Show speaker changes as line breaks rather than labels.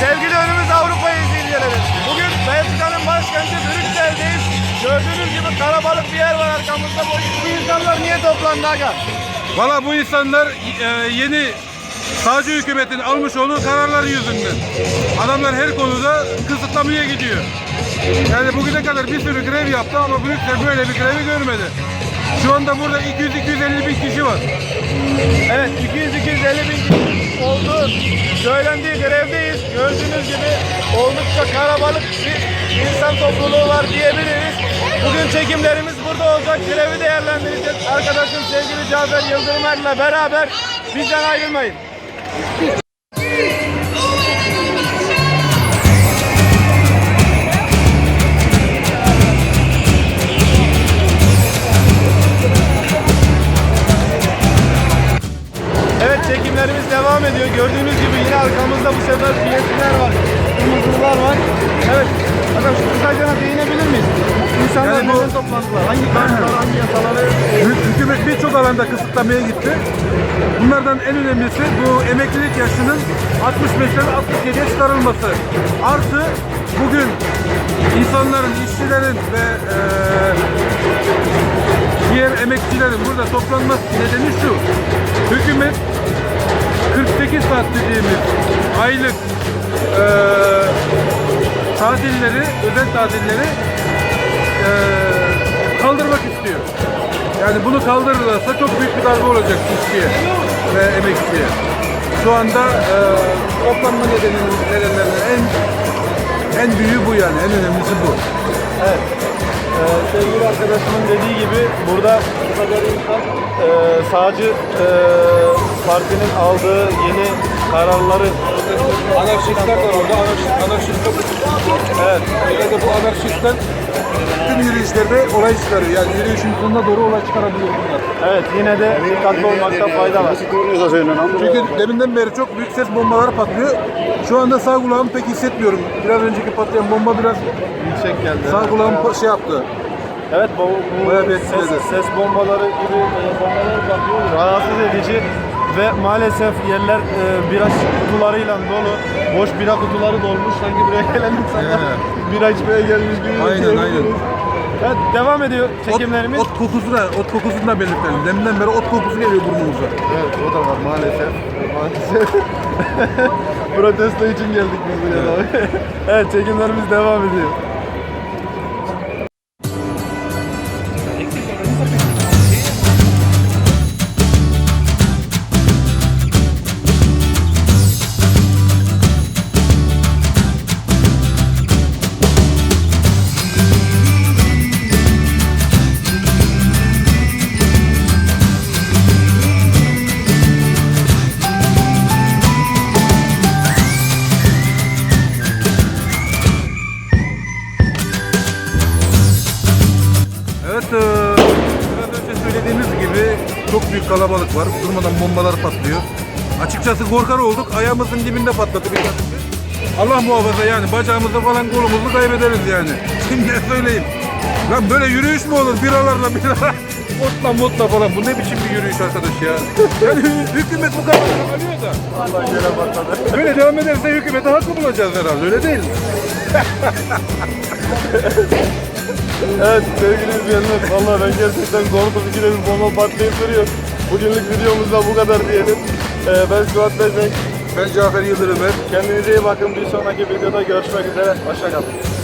Sevgili önümüz Avrupa izleyicileri. Bugün Belçika'nın başkenti Brüksel'deyiz. Gördüğünüz gibi kalabalık bir yer var arkamızda. Bu, insanlar niye toplandı aga?
Valla bu insanlar e, yeni sağcı hükümetin almış olduğu kararlar yüzünden. Adamlar her konuda kısıtlamaya gidiyor. Yani bugüne kadar bir sürü grev yaptı ama Brüksel böyle bir grevi görmedi. Şu anda burada 200-250 bin kişi var.
Evet 200-250 bin kişi olduğu söylendiği grevdeyiz. Gördüğünüz gibi oldukça karabalık bir insan topluluğu var diyebiliriz. Bugün çekimlerimiz burada olacak. Grevi değerlendireceğiz. Arkadaşım sevgili Cafer Yıldırımer'le beraber bizden ayrılmayın. Devam ediyor. Gördüğünüz gibi yine arkamızda bu sefer piyesiler var. Kırmızılar var. Evet. Adam şu kısaca değinebilir miyiz? İnsanlar
Yani
neden toplantılar? Hangi kanunlar, hangi yasaları?
Hü- Hükümet birçok alanda kısıtlamaya gitti. Bunlardan en önemlisi bu emeklilik yaşının 65'ten 67'ye çıkarılması. Artı bugün insanların, işçilerin ve eee diğer emekçilerin burada toplanması nedeni şu. Hükümet 48 saat dediğimiz aylık eee tatilleri, özel tatilleri eee, kaldırmak istiyor. Yani bunu kaldırırlarsa çok büyük bir darbe olacak işçiye ve emekçiye. Şu anda eee toplanma nedeninin nedenlerinden en en büyüğü bu yani, en önemlisi bu.
Evet. Ee, sevgili arkadaşımın dediği gibi burada bu kadar insan e, sağcı e, partinin aldığı yeni kararları
Anarşistler de orada, anarşist, anarşistler
evet,
Yine de bu anarşistler tüm yürüyüşlerde olay çıkarıyor. Yani yürüyüşün sonuna doğru olay çıkarabiliyor bunlar.
evet yine de dikkatli olmakta fayda var.
Çünkü deminden beri çok büyük ses bombaları patlıyor. Şu anda sağ kulağımı pek hissetmiyorum. Biraz önceki patlayan bomba biraz
Yüksek geldi.
sağ kulağımı pa- şey yaptı.
Evet bu, bu
Bayağı bir
ses,
etkiledi.
ses bombaları gibi e, bombalar patlıyor. Rahatsız edici ve maalesef yerler e, bira kutularıyla dolu. Boş bira kutuları dolmuş. Sanki buraya gelen insanlar
Evet.
bira içmeye gelmiş gibi.
Aynen, aynen.
Evet devam ediyor
Ot,
çekimlerimiz.
ot kokusu da, ot kokusunu da belirtelim. Deminden beri ot kokusu geliyor burnumuza.
Evet o da var maalesef. Maalesef. Protesto için geldik biz buraya. evet çekimlerimiz devam ediyor.
Çok kalabalık var. Durmadan bombalar patlıyor. Açıkçası korkar olduk. Ayağımızın dibinde patladı bir tanesi. Allah muhafaza yani bacağımızı falan kolumuzu kaybederiz yani. Şimdi söyleyeyim. Lan böyle yürüyüş mü olur? Biralarla biralar. Otla motla falan. Bu ne biçim bir yürüyüş arkadaş ya? Yani hü- hükümet bu kadar alıyor da.
Allah yere patladı.
Böyle devam ederse hükümete haklı bulacağız herhalde. Öyle değil mi?
Evet sevgili izleyenler valla ben gerçekten korktum ikide bir bomba patlayıp duruyor. Bugünlük videomuz da bu kadar diyelim. Ee, ben Suat Bezek.
Ben Cafer Yıldırım.
Kendinize iyi bakın. Bir sonraki videoda görüşmek üzere. Hoşçakalın.